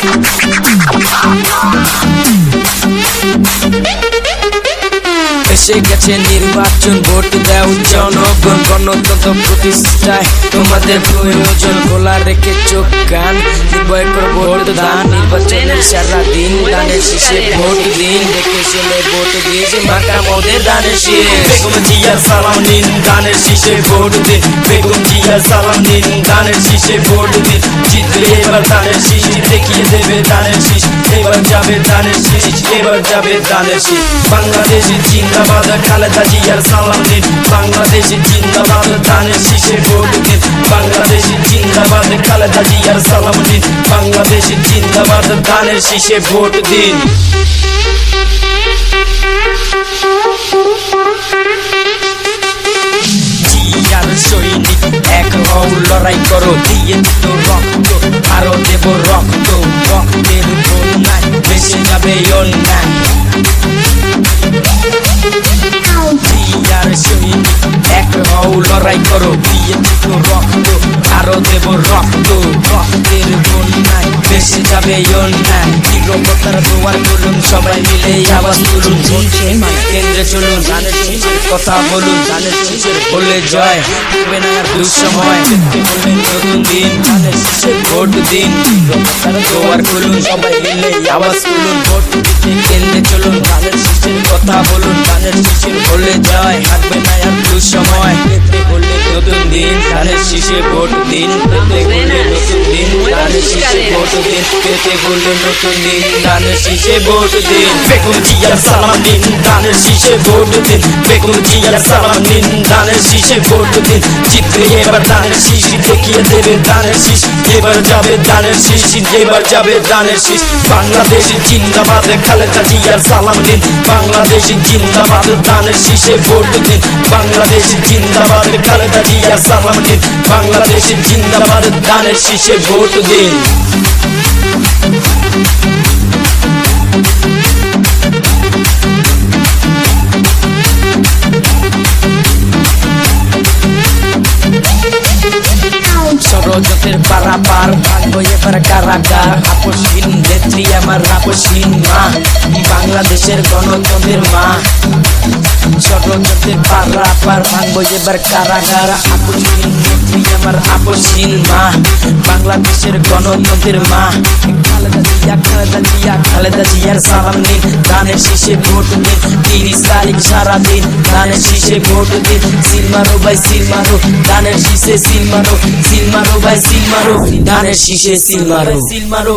Thank you. এসে গেছে নির্বাচন ভোট দেও জনগণ, গণতন্ত্র প্রতিষ্ঠায় তোমাদের প্রয়োজন খোলা রেখে চোখ কান নির্ভয় ভোট দান সারা দিন দানের শেষে ভোট দিন, দেখে শুনে ভোট দিয়েছে মার্কা মোদের বেগম জিয়ার সালাম নিন ভোট দিন বেগম জিয়ার সালাম নিন ভোট দিন জিতবে এবার দেখিয়ে দেবে দানের শীষ। এবার যাবে দানের শীষ, এবার যাবে দানের শীষ। জিন্দাবাদ। খালেদা জিয়ার সালাম নিন বাংলাদেশের জিন্দাবাদ দানের শীষে ভোট দিন। বাংলাদেশের জিন্দাবাদ, খালেদা জিয়ার সালাম নিন বাংলাদেশের জিন্দাবাদ দানের শীষে ভোট দিন। জিয়ার সৈনিক, এক হও, লড়াই করো। দিয়ে দিত রক্ত, আরও দেব রক্ত। রক্তের বন্যায় বেসে যাবে করো দিয়ে দিত রক্ত, আরও দেব রক্ত। রক্তের বন্যায় বেসে যাবে অন্যায়। নিরবতার দোয়ার বলুন সবাই মিলে তুলুন। কেন্দ্রে চলুন। কথা বলুন। বলে জয় হবে না দুঃসময় দিন ভোট দিন। দোয়ার খুলুন, সবাই মিলে আওয়াজ তুলুন। ভোট কেন্দ্রে চলুন। কথা বলুন। গানের বলে জয়। না শীষে ভোট দিন, পেতে বললে নতুন দিন গানের শীষে ভোট দিন, পেতে বললে নতুন দিন গানের শীষে ভোট দিন। বেগম জিয়ার সালাম নিন দানের শীষে ভোট দিন বেগম জিয়ার সালাম নিন দানের শীষে ভোট দিন। জিতবে এবার দানের শীষ, দেখিয়ে দেবে দানের শীষ, এবার যাবে দানের শীষ, এবার যাবে দানের শীষ। বাংলাদেশ জিন্দাবাদ, খালেদা জিয়ার সালাম নিন বাংলাদেশ জিন্দাবাদ দানের শীষে ভোট দিন। বাংলাদেশ জিন্দাবাদ, খালেদা জিয়ার সালাম নিন বাংলাদেশ জিন্দাবাদ, দানের শীষে ভোট দিন। ষড়যন্ত্রের পারাপার আমার মা। বাংলাদেশের গণতন্ত্রের মা। ষড়যন্ত্রের পারাপার ভাঙবো এবার কারাগার। আপসহীন নেত্রী আমার আপসহীন মা। বাংলাদেশের গণতন্ত্রের মা। খালেদা জিয়া খালেদা জিয়া, খালেদা জিয়ার সালাম নিন। দানের শীষে ভোট দিন তিরিশ তারিখ সারাদিন দানের শীষে ভোট দিন সিল মারো ভাই, সিল মারো। দানের শীষে সিল মারো। সিল মারো ভাই, সিল মারো। দানের শীষে সিল মারো সিল মারো।